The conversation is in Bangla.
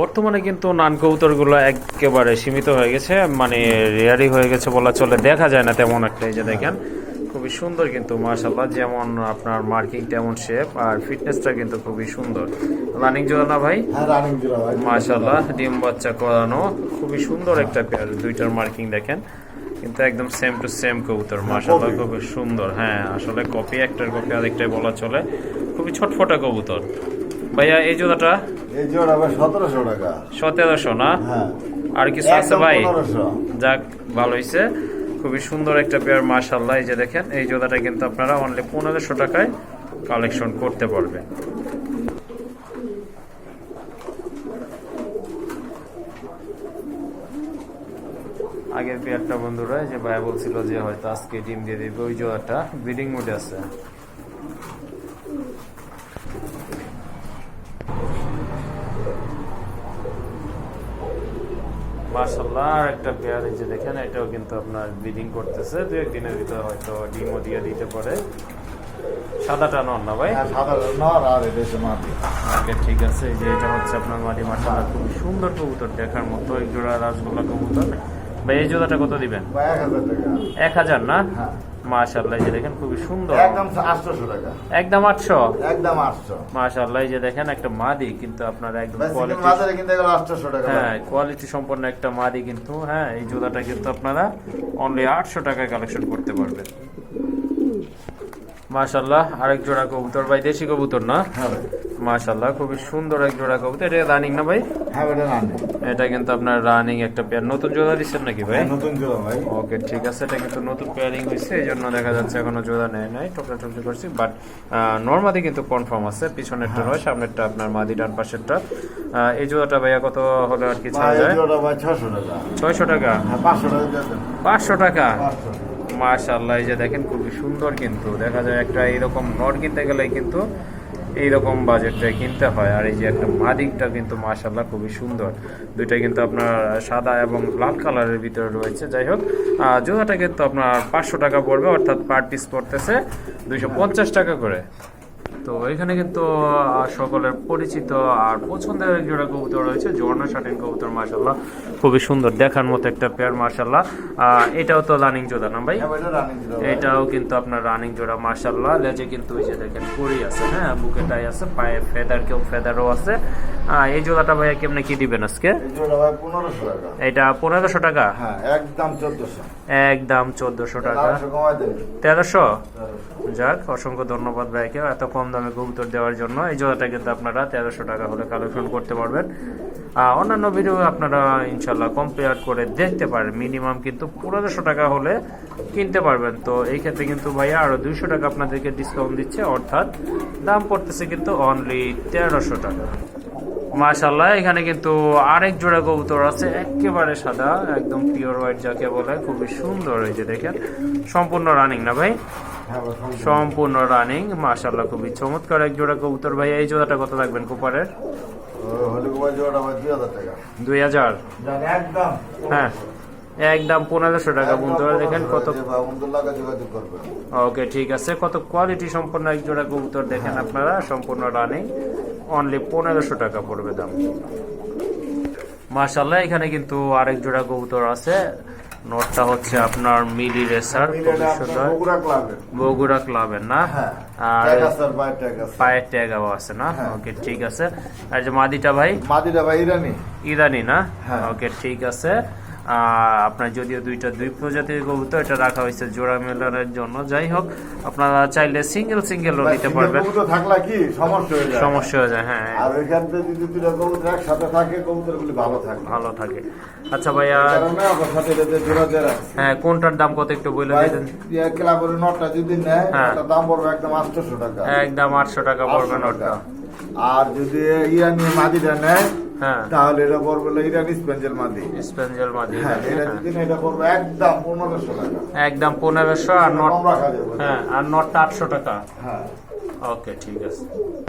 বর্তমানে কিন্তু নান কবুতরগুলো একেবারে সীমিত হয়ে গেছে মানে রেয়ারি হয়ে গেছে বলা চলে দেখা যায় না তেমন একটা এই যে দেখেন খুবই সুন্দর কিন্তু মাশাল্লাহ যেমন আপনার মার্কিং তেমন শেপ আর ফিটনেসটা কিন্তু খুবই সুন্দর। রানিং জোড়া না ভাই? হ্যাঁ জোড়া ডিম বাচ্চা করানো খুবই সুন্দর একটা পেয়ার দুইটার মার্কিং দেখেন কিন্তু একদম সেম টু সেম কবুতর মার্শাল্লাহ খুবই সুন্দর হ্যাঁ আসলে কপি একটার কপি আরেকটাই বলা চলে খুবই ছটফটা কবুতর। ভাইয়া এই জোড়াটা? এই জোড়া ভাই সতেরোশো টাকা। সতেরোশো না? হ্যাঁ। আর কিছু আছে ভাই? যাক ভালো হয়েছে খুবই সুন্দর একটা পেয়ার মাশাল্লাহ এই যে দেখেন এই জোড়াটা কিন্তু আপনারা অনলি পনেরোশো টাকায় কালেকশন করতে পারবেন। আগের পেয়ারটা বন্ধুরা যে ভাই বলছিল যে হয়তো আজকে ডিম দিয়ে দিবে ওই জোড়াটা ব্রিডিং মোডে আছে। মার্শাল্লাহ আর একটা পেয়ার এই যে দেখেন এটাও কিন্তু আপনার ব্রিডিং করতেছে। দু একদিনের ভিতরে হয়তো ডিমও দিয়ে দিতে পারে। সাদাটা নন না ভাই? হ্যাঁ নর আর এটা হচ্ছে মাটি। ওকে ঠিক আছে। এই যে এটা হচ্ছে আপনার মাটি। মার্শাল্লাহ খুব সুন্দর কবুতর দেখার মতো। এক জোড়া রাজগোল্লা কবুতর। ভাই এই জোড়াটা কত দিবেন? এক হাজার টাকা। এক হাজার না? মাশাল্লাহ যে দেখেন খুবই সুন্দর। একদম আটশোশো টাকা। একদম আটশো? একদম আটশো। মাশাল্লাহ এই যে দেখেন একটা মাদি কিন্তু আপনার একদম কোয়ালিটি বাজারে কিনতে গেলে আটশোশো টাকা হ্যাঁ কোয়ালিটি সম্পন্ন একটা মাদি কিন্তু হ্যাঁ এই জোড়াটা কিন্তু আপনারা অনলি আটশো টাকায় কালেকশন করতে পারবেন। মাশাল্লাহ আরেক জোড়া কবুতর ভাই দেশি কবুতর না? হ্যাঁ মাশাল্লাহ খুবই সুন্দর এক জোড়া কবুতর। এটা রানিং না ভাই? হ্যাঁ এটা রানি। এটা কিন্তু আপনার রানিং একটা পেয়ার নতুন জোড়া দিচ্ছেন নাকি ভাই? হ্যাঁ, নতুন জোড়া ভাই। ওকে ঠিক আছে এটা কিন্তু নতুন পেয়ারিং হয়েছে এই জন্য দেখা যাচ্ছে এখনও জোড়া নেয় নাই টোকরা টুকরি করছি। বাট নর্মাদি কিন্তু কনফার্ম আছে পিছনেরটা নয় সামনেরটা আপনার মাদি ডান পাশেরটা। এই জোড়াটা ভাইয়া কত হলে আর কি ছাড়া যায়? ছয়শো টাকা। হ্যাঁ পাঁচশো টাকা মাশাল্লাহ এই যে দেখেন খুবই সুন্দর কিন্তু। দেখা যায় একটা এরকম নট কিনতে গেলে কিন্তু এইরকম বাজেটটা কিনতে হয়। আর এই যে একটা মাদিকটা কিন্তু মাশাল্লাহ খুবই সুন্দর। দুইটা কিন্তু আপনার সাদা এবং লাল কালারের ভিতরে রয়েছে। যাই হোক জোড়াটা কিন্তু আপনার পাঁচশো টাকা পড়বে, অর্থাৎ পার পিস পড়তেছে দুইশো পঞ্চাশ টাকা করে। তো এখানে কিন্তু সকলের পরিচিত আর পছন্দের জোড়া কবুতর রয়েছে ঝর্ণা শাটিন কবুতর মাশাল্লাহ খুবই সুন্দর দেখার মতো একটা পেয়ার মাশাল্লাহ আহ, এটাও তো রানিং জোড়া না ভাই? ভাই, ভাই। এটাও কিন্তু আপনার রানিং জোড়া মার্শাল্লাহ লেজে কিন্তু ওই যে দেখেন পরি আছে হ্যাঁ? বুকে টাই আছে পায়ে ফেদার কেউ ফেদারও আছে। এই জোড়াটা ভাইয়া কেমনে কি দিবেন আজকে? এই পনেরোশো টাকা। এটা পনেরোশো টাকা? হ্যাঁ একদম চোদ্দশো। একদম চোদ্দশো টাকা। তেরোশো। যাক অসংখ্য ধন্যবাদ ভাইকে। এত কম দামে কবুতর দেওয়ার জন্য। এই জোড়াটা কিন্তু আপনারা তেরোশো টাকা হলে কালেকশন করতে পারবেন। আহ, অন্যান্য ভিডিও আপনারা ইনশাল্লাহ কম্পেয়ার করে দেখতে পারেন। মিনিমাম কিন্তু পনেরোশো টাকা হলে কিনতে পারবেন। তো এই ক্ষেত্রে কিন্তু ভাইয়া আরও দুইশো টাকা আপনাদেরকে ডিসকাউন্ট দিচ্ছে। অর্থাৎ দাম পড়তেছে কিন্তু অনলি তেরোশো টাকা। মাশাল্লাহ এখানে কিন্তু আরেক জোড়া কবুতর আছে। একেবারে সাদা একদম পিওর হোয়াইট যাকে বলে খুবই সুন্দর। হয়েছে দেখেন সম্পূর্ণ রানিং না ভাই, সম্পূর্ণ। রানিং মাশাল্লাহ খুবই চমৎকার। এক জোড়া কবুতর ভাই, এই জোড়াটা কত থাকবেন কুপারের? দুই হাজার। হ্যাঁ একদম পনেরোশো টাকা বন্ধু দেখেন কত ওকে, ঠিক আছে। কত কোয়ালিটি সম্পন্ন এক জোড়া কবুতর দেখেন আপনারা, সম্পূর্ণ রানিং অনলি পনেরোশো টাকা পড়বে দাম। মাশাল্লাহ এখানে কিন্তু আরেক জোড়া কবুতর আছে। নোটটা হচ্ছে আপনার মিলি রেসার বগুড়া ক্লাবের। বগুড়া ক্লাবের না? হ্যাঁ আর বাইরে ট্যাগ আছে পায়ের ট্যাগাও আছে না? হ্যাঁ। ওকে ঠিক আছে। আর যে মাদিটা ভাই? মাদিটা ভাই ইরানি। ইরানি না? হ্যাঁ। ওকে ঠিক আছে। আপনার যদিও দুইটা দুই প্রজাতির কবুতর এটা রাখা হয়েছে জোড়া মেলানোর জন্য। যাই হোক আপনারা চাইলে সিঙ্গেল সিঙ্গেলও নিতে পারবেন। কবুতর থাকলে কি সমস্যা হয়ে যায়? সমস্যা হয়ে যায় হ্যাঁ আর ওইখান থেকে যদি কবুতর একসাথে থাকে কবুতর গুলি ভালো থাকে। ভালো থাকে। আচ্ছা ভাইয়া হ্যাঁ কোনটার দাম কত একটু বলে ভাই, দিতেন ইয়ে ক্লাবের নটটা যদি নেয় হ্যাঁ। দাম পড়বে একদম আটশোশো টাকা। একদম আটশো টাকা পড়বে 800 নোটটা। আর যদি ইরানি মাদিটা নেয় হ্যাঁ তাহলে এটা পড়বে ইরান স্পেঞ্জেল মাদি। স্পেঞ্জেল মাদি। হ্যাঁ এটা যদি নেয়, এটা পড়বে একদম পনেরোশো টাকা। একদম পনেরোশো আর নট হ্যাঁ আর নটটা আটশো টাকা। হ্যাঁ। ওকে ঠিক আছে।